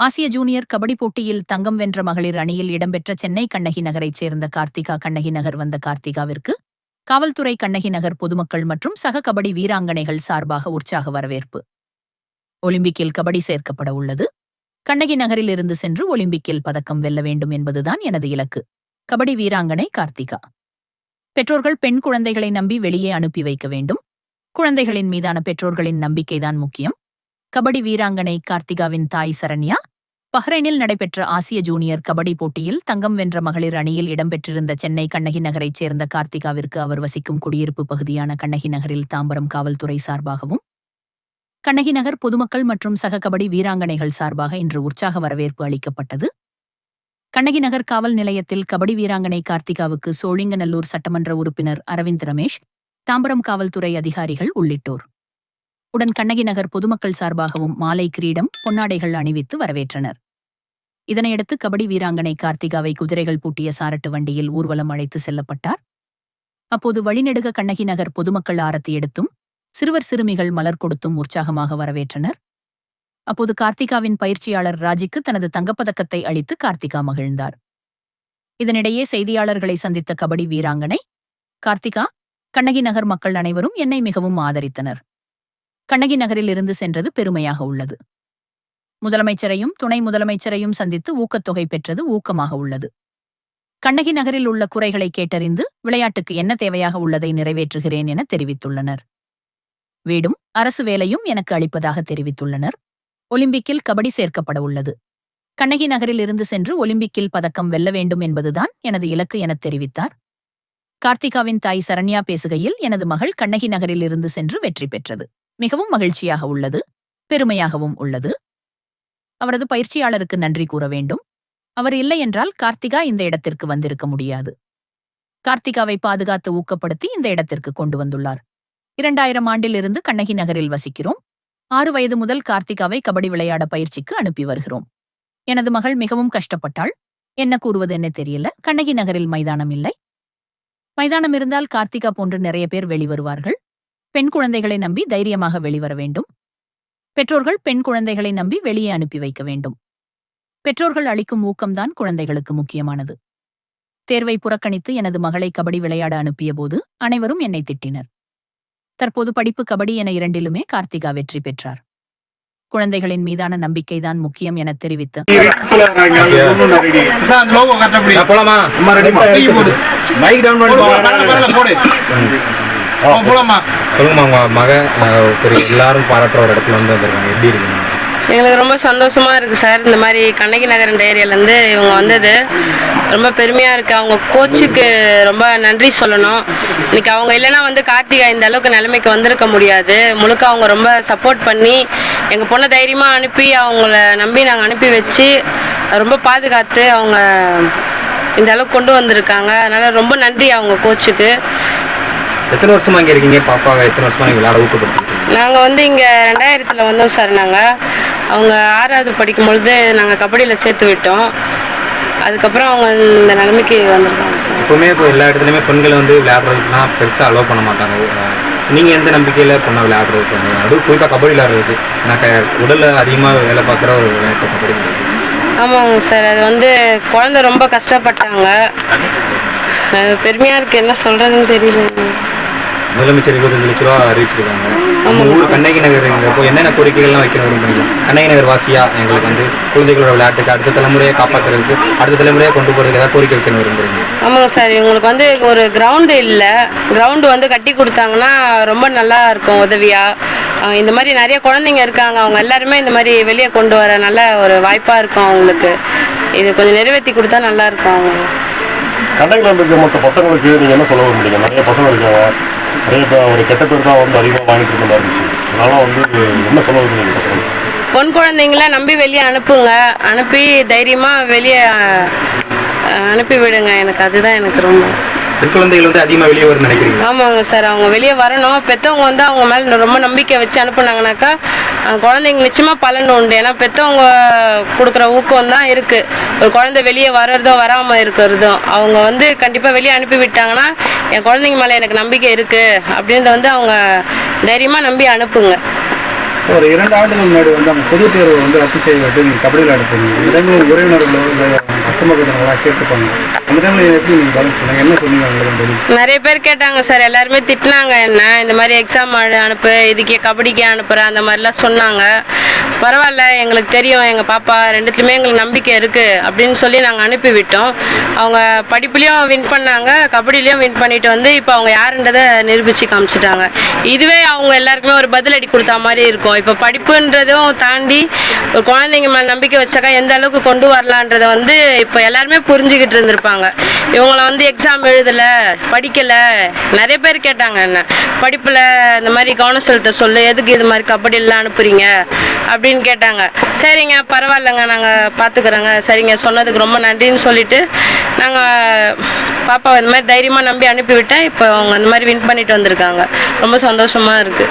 ஆசிய ஜூனியர் கபடி போட்டியில் தங்கம் வென்ற மகளிர் அணியில் இடம்பெற்ற சென்னை கண்ணகி நகரைச் சேர்ந்த கார்த்திகா கண்ணகி நகர் வந்த கார்த்திகாவிற்கு காவல்துறை கண்ணகி நகர் பொதுமக்கள் மற்றும் சக கபடி வீராங்கனைகள் சார்பாக உற்சாக வரவேற்பு. ஒலிம்பிக்கில் கபடி சேர்க்கப்பட உள்ளது. கண்ணகி நகரிலிருந்து சென்று ஒலிம்பிக்கில் பதக்கம் வெல்ல வேண்டும் என்பதுதான் எனது இலக்கு. கபடி வீராங்கனை கார்த்திகா. பெற்றோர்கள் பெண் குழந்தைகளை நம்பி வெளியே அனுப்பி வைக்க வேண்டும். குழந்தைகளின் மீதான பெற்றோர்களின் நம்பிக்கைதான் முக்கியம். கபடி வீராங்கனை கார்த்திகாவின் தாய் சரண்யா பஹ்ரைனில் நடைபெற்ற ஆசிய ஜூனியர் கபடி போட்டியில் தங்கம் வென்ற மகளிர் அணியில் இடம்பெற்றிருந்த சென்னை கண்ணகி நகரைச் சேர்ந்த கார்த்திகாவிற்கு அவர் வசிக்கும் குடியிருப்பு பகுதியான கண்ணகி நகரில் தாம்பரம் காவல்துறை சார்பாகவும் கண்ணகி நகர் பொதுமக்கள் மற்றும் சக கபடி வீராங்கனைகள் சார்பாக இன்று உற்சாக வரவேற்பு அளிக்கப்பட்டது. கண்ணகி நகர் காவல் நிலையத்தில் கபடி வீராங்கனை கார்த்திகாவுக்கு சோழிங்கநல்லூர் சட்டமன்ற உறுப்பினர் அரவிந்த் ரமேஷ் தாம்பரம் காவல்துறை அதிகாரிகள் உள்ளிட்டோர். உடன் கண்ணகி நகர் பொதுமக்கள் சார்பாகவும் மாலை கிரீடம் பொன்னாடைகள் அணிவித்து வரவேற்றனர். இதனையடுத்து கபடி வீராங்கனை கார்த்திகாவை குதிரைகள் பூட்டிய சாரட்டு வண்டியில் ஊர்வலம் அழைத்து செல்லப்பட்டார். அப்போது வழிநெடுக கண்ணகி நகர் பொதுமக்கள் ஆரத்தி எடுத்தும் சிறுவர் சிறுமிகள் மலர் கொடுத்தும் உற்சாகமாக வரவேற்றனர். அப்போது கார்த்திகாவின் பயிற்சியாளர் ராஜிக்கு தனது தங்கப்பதக்கத்தை அளித்து கார்த்திகா மகிழ்ந்தார். இதனிடையே செய்தியாளர்களை சந்தித்த கபடி வீராங்கனை கார்த்திகா கண்ணகி நகர் மக்கள் அனைவரும் என்னை மிகவும் ஆதரித்தனர். கண்ணகி நகரில் இருந்து சென்றது பெருமையாக உள்ளது. முதலமைச்சரையும் துணை முதலமைச்சரையும் சந்தித்து ஊக்கத்தொகை பெற்றது ஊக்கமாக உள்ளது. கண்ணகி நகரில் உள்ள குறைகளை கேட்டறிந்து விளையாட்டுக்கு என்ன தேவையாக உள்ளதை நிறைவேற்றுகிறேன் என தெரிவித்துள்ளனர். வீடும் அரசு வேலையும் எனக்கு அளிப்பதாக தெரிவித்துள்ளனர். ஒலிம்பிக்கில் கபடி சேர்க்கப்பட உள்ளது. கண்ணகி நகரில் இருந்து சென்று ஒலிம்பிக்கில் பதக்கம் வெல்ல வேண்டும் என்பதுதான் எனது இலக்கு எனத் தெரிவித்தார். கார்த்திகாவின் தாய் சரண்யா பேசுகையில் எனது மகள் கண்ணகி நகரில் இருந்து சென்று வெற்றி பெற்றது. மிகவும் மகிழ்ச்சியாக உள்ளது பெருமையாகவும் உள்ளது. அவரது பயிற்சியாளருக்கு நன்றி கூற வேண்டும். அவர் இல்லை என்றால் கார்த்திகா இந்த இடத்திற்கு வந்திருக்க முடியாது. கார்த்திகாவை பாதுகாத்து ஊக்கப்படுத்தி இந்த இடத்திற்கு கொண்டு வந்துள்ளார். இரண்டாயிரம் ஆண்டிலிருந்து கண்ணகி நகரில் வசிக்கிறோம். ஆறு வயது முதல் கார்த்திகாவை கபடி விளையாட பயிற்சிக்கு அனுப்பி வருகிறோம். எனது மகள் மிகவும் கஷ்டப்பட்டாள். என்ன கூறுவது என்ன தெரியல. கண்ணகி நகரில் மைதானம் இல்லை. மைதானம் இருந்தால் கார்த்திகா போன்று நிறைய பேர் வெளிவருவார்கள். பெண் குழந்தைகளை நம்பி தைரியமாக வெளிவர வேண்டும். பெற்றோர்கள் பெண் குழந்தைகளை நம்பி வெளியே அனுப்பி வைக்க வேண்டும். பெற்றோர்கள் அளிக்கும் ஊக்கம்தான் குழந்தைகளுக்கு முக்கியமானது. தேர்வை புறக்கணித்து எனது மகளை கபடி விளையாட அனுப்பிய போது அனைவரும் என்னை திட்டினர். தற்போது படிப்பு கபடி என இரண்டிலுமே கார்த்திகா வெற்றி பெற்றார். குழந்தைகளின் மீதான நம்பிக்கைதான் முக்கியம் என தெரிவித்து மைக் டவுன் போலாமா சொல்லுங்கம்மா உங்க மக அஹ், ஒரு எல்லாரும் பாராட்டுற ஒரு இடத்துல வந்து வந்திருக்காங்க. எப்படி இருக்குங்க எங்களுக்கு ரொம்ப சந்தோஷமா இருக்கு சார். இந்த மாதிரி கண்ணகி நகர் இந்த ஏரியாலேருந்து இவங்க வந்தது. ரொம்ப பெருமையா இருக்கு. அவங்க கோச்சுக்கு ரொம்ப நன்றி சொல்லணும். இன்னைக்கு அவங்க இல்லைன்னா வந்து கார்த்திகா இந்த அளவுக்கு நிலைமைக்கு வந்திருக்க முடியாது. முழுக்க அவங்க ரொம்ப சப்போர்ட் பண்ணி எங்க பொண்ணை தைரியமா அனுப்பி அவங்கள நம்பி நாங்கள் அனுப்பி வச்சு ரொம்ப பாதுகாத்து அவங்க இந்த அளவுக்கு கொண்டு வந்திருக்காங்க. அதனால ரொம்ப நன்றி அவங்க கோச்சுக்கு. எத்தனை வருஷமா இங்க இருக்கீங்க? பாப்பா எத்தனை வருஷமா நீங்க விளையாட ஊக்கப்படுத்திருக்கீங்க? நாங்கள் வந்து இங்கே ரெண்டாயிரத்தில் வந்தோம் சார் நாங்கள் அவங்க ஆறாவது படிக்கும் பொழுது நாங்கள் கபடியில் சேர்த்து விட்டோம். அதுக்கப்புறம் அவங்க இந்த நிலைமைக்கு வந்திருக்காங்க எப்பவுமே இப்போ எல்லா இடத்துலயுமே பெண்களை வந்து விளையாடுறதுக்குலாம் பெருசா அலோவ் பண்ண மாட்டாங்க. அஹ், நீங்க எந்த நம்பிக்கையில பொண்ணை விளையாடுறதுக்கு அதுவும் குறிப்பா கபடி விளையாடுறதுக்கு. நான் உடல்ல அதிகமா வேலை பார்க்குற ஒரு விளையாட்டு கபடி ஆமாங்க சார். அது வந்து குழந்தை ரொம்ப கஷ்டப்பட்டாங்க. பெருமையாக இருக்குது என்ன சொல்கிறதுன்னு தெரியல முதலமைச்சர் இருபத்தஞ்சு லட்ச ரூபா அறிவிச்சிருக்காங்க. நம்ம ஊர் கண்ணகி நகர்ங்கிறப்போ என்னென்ன கோரிக்கைகள்லாம் வைக்க விரும்புறீங்க கண்ணகி நகர் வாசியா எங்களுக்கு வந்து குழந்தைகளோட விளையாட்டுக்கு அடுத்த தலைமுறையை காப்பாற்றுறதுக்கு அடுத்த தலைமுறையை கொண்டு போறதுக்கு ஏதாவது கோரிக்கை வைக்கணும் விரும்புறீங்க ஆமாங்க சார் இவங்களுக்கு வந்து ஒரு கிரவுண்டு இல்லை. கிரவுண்டு வந்து கட்டி கொடுத்தாங்கன்னா ரொம்ப நல்லா இருக்கும் உதவியாக இந்த மாதிரி நிறைய குழந்தைங்க இருக்காங்க. அவங்க எல்லாருமே இந்த மாதிரி வெளியே கொண்டு வர நல்ல ஒரு வாய்ப்பாக இருக்கும் அவங்களுக்கு. இது கொஞ்சம் நிறைவேற்றி கொடுத்தா நல்லா இருக்கும் அவங்க. இருக்க மற்ற பசங்களுக்கு நீங்க என்ன சொல்ல முடியுங்க நிறைய பசங்க இருக்காங்க. நிறைய பேர் ஒரு கெட்ட பேர் தான் வந்து அதிகமாக வாங்கிட்டு இருக்க மாதிரி இருந்துச்சு. அதனால வந்து என்ன சொல்ல விரும்புறீங்க பசங்களுக்கு பொன் குழந்தைங்கள நம்பி வெளியே அனுப்புங்க. அனுப்பி தைரியமாக வெளியே அனுப்பி விடுங்க. எனக்கு அதுதான் எனக்கு ரொம்ப. பெண் குழந்தைகள் வந்து அதிகமா வெளியே வரும்னு நினைக்கிறீங்க ஆமாங்க சார். அவங்க வெளியே வரணும். பெற்றவங்க வந்து அவங்க மேலே ரொம்ப நம்பிக்கை வச்சு அனுப்புனாங்கனாக்கா குழந்தைங்க நிச்சயமாக பலன் உண்டு. ஏன்னா பெற்றவங்க கொடுக்குற ஊக்கம் தான் இருக்குது ஒரு குழந்தை வெளியே வர்றதும் வராமல் இருக்கிறதும். அவங்க வந்து கண்டிப்பாக வெளியே அனுப்பி விட்டாங்கன்னா என் குழந்தைங்க மேலே எனக்கு நம்பிக்கை இருக்குது அப்படின்றத வந்து அவங்க தைரியமாக நம்பி அனுப்புங்க. ஒரு இரண்டு ஆண்டுகள் முன்னாடி வந்து அந்த பொதுத் தேர்வு வந்து ரத்து செய்யப்பட்டு நீங்கள் கபடி விளையாட போனீங்க இந்த டைமில் உறவினர்களோ இல்லை அக்கம் பக்கத்தினர்களாக கேட்டுப்பாங்க அந்த டைமில் எப்படி நீங்கள் பதில் சொன்னீங்க என்ன சொன்னீங்க அவங்களுக்கு பதில்? நிறைய பேர் கேட்டாங்க சார் எல்லாருமே திட்டினாங்க என்ன? இந்த மாதிரி எக்ஸாம் அனுப்பு இதுக்கே கபடிக்கே அனுப்புற அந்த மாதிரிலாம் சொன்னாங்க. பரவாயில்ல எங்களுக்கு தெரியும் எங்கள் பாப்பா ரெண்டுத்துலையுமே எங்களுக்கு நம்பிக்கை இருக்குது அப்படின்னு சொல்லி நாங்கள் அனுப்பி விட்டோம் அவங்க படிப்புலேயும் வின் பண்ணாங்க கபடிலையும் வின் பண்ணிட்டு வந்து இப்போ அவங்க யாருன்றதை நிரூபித்து காமிச்சிட்டாங்க. இதுவே அவங்க எல்லாருக்குமே ஒரு பதிலடி கொடுத்த மாதிரி இருக்கும். இப்போ படிப்புன்றதும் தாண்டி ஒரு குழந்தைங்க மேலே நம்பிக்கை வச்சாக்கா எந்த அளவுக்கு கொண்டு வரலான்றதை வந்து இப்போ எல்லாருமே புரிஞ்சுக்கிட்டு இருந்திருப்பாங்க. இவங்களை வந்து எக்ஸாம் எழுதலை படிக்கலை நிறைய பேர் கேட்டாங்க என்ன படிப்பில் இந்த மாதிரி கவனம் செலுத்த சொல்லு எதுக்கு இது மாதிரி கபடி எல்லாம் அனுப்புறீங்க? அப்படின்னு கேட்டாங்க. சரிங்க பரவாயில்லைங்க நாங்கள் பார்த்துக்குறோங்க சரிங்க சொன்னதுக்கு ரொம்ப நன்றின்னு சொல்லிட்டு நாங்கள் பாப்பாவை இந்த மாதிரி தைரியமாக நம்பி அனுப்பிவிட்டேன் இப்போ அவங்க இந்த மாதிரி வின் பண்ணிட்டு வந்திருக்காங்க. ரொம்ப சந்தோஷமா இருக்குது